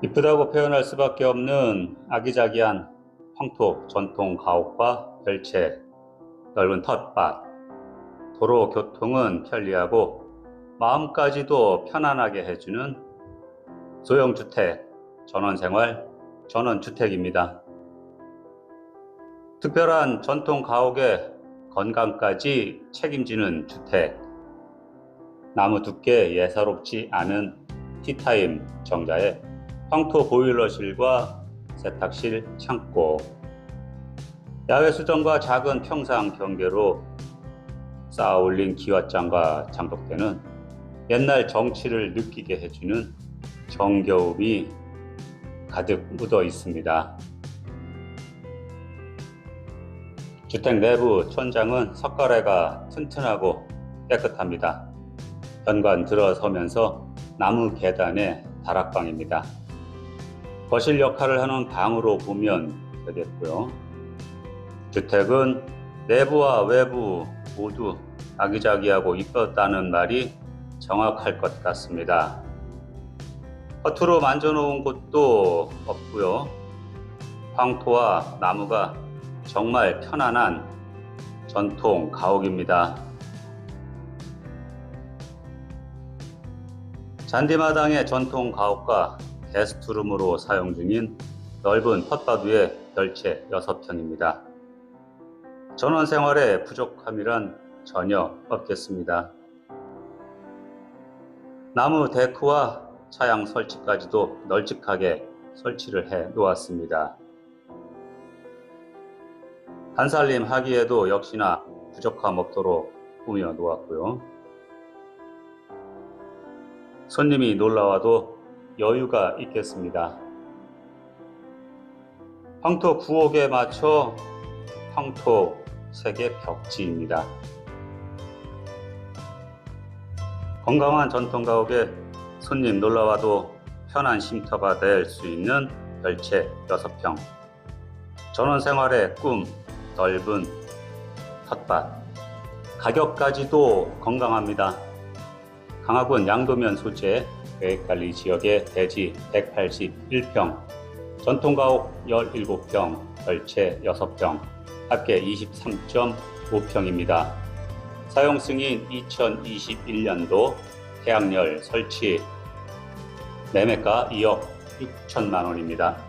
이쁘다고 표현할 수밖에 없는 아기자기한 황토 전통 가옥과 별채, 넓은 텃밭, 도로 교통은 편리하고 마음까지도 편안하게 해주는 소형주택, 전원생활, 전원주택입니다. 특별한 전통 가옥의 건강까지 책임지는 주택, 나무 두께 예사롭지 않은 티타임 정자에 황토 보일러실과 세탁실, 창고, 야외 수정과 작은 평상 경계로 쌓아 올린 기와장과 장독대는 옛날 정치를 느끼게 해주는 정겨움이 가득 묻어 있습니다. 주택 내부 천장은 석가래가 튼튼하고 깨끗합니다. 현관 들어서면서 나무 계단의 다락방입니다. 거실 역할을 하는 방으로 보면 되겠고요. 주택은 내부와 외부 모두 아기자기하고 이뻤다는 말이 정확할 것 같습니다. 허투루 만져놓은 곳도 없고요. 황토와 나무가 정말 편안한 전통 가옥입니다. 잔디마당의 전통 가옥과 게스트룸으로 사용 중인 넓은 텃밭 위의 별채 6평입니다. 전원 생활의 부족함이란 전혀 없겠습니다. 나무 데크와 차양 설치까지도 널찍하게 설치를 해 놓았습니다. 한살림 하기에도 역시나 부족함 없도록 꾸며 놓았고요. 손님이 놀러와도 여유가 있겠습니다. 황토 구옥에 맞춰 황토 세계 벽지입니다. 건강한 전통 가옥에 손님 놀러와도 편한 쉼터가 될 수 있는 별채 6평. 전원 생활의 꿈, 넓은 텃밭. 가격까지도 건강합니다. 강화군 양도면 소재 계획관리 지역의 대지 181평, 전통가옥 17평, 별채 6평, 합계 23.5평입니다. 사용 승인 2021년도 태양열 설치 매매가 2억 6천만 원입니다.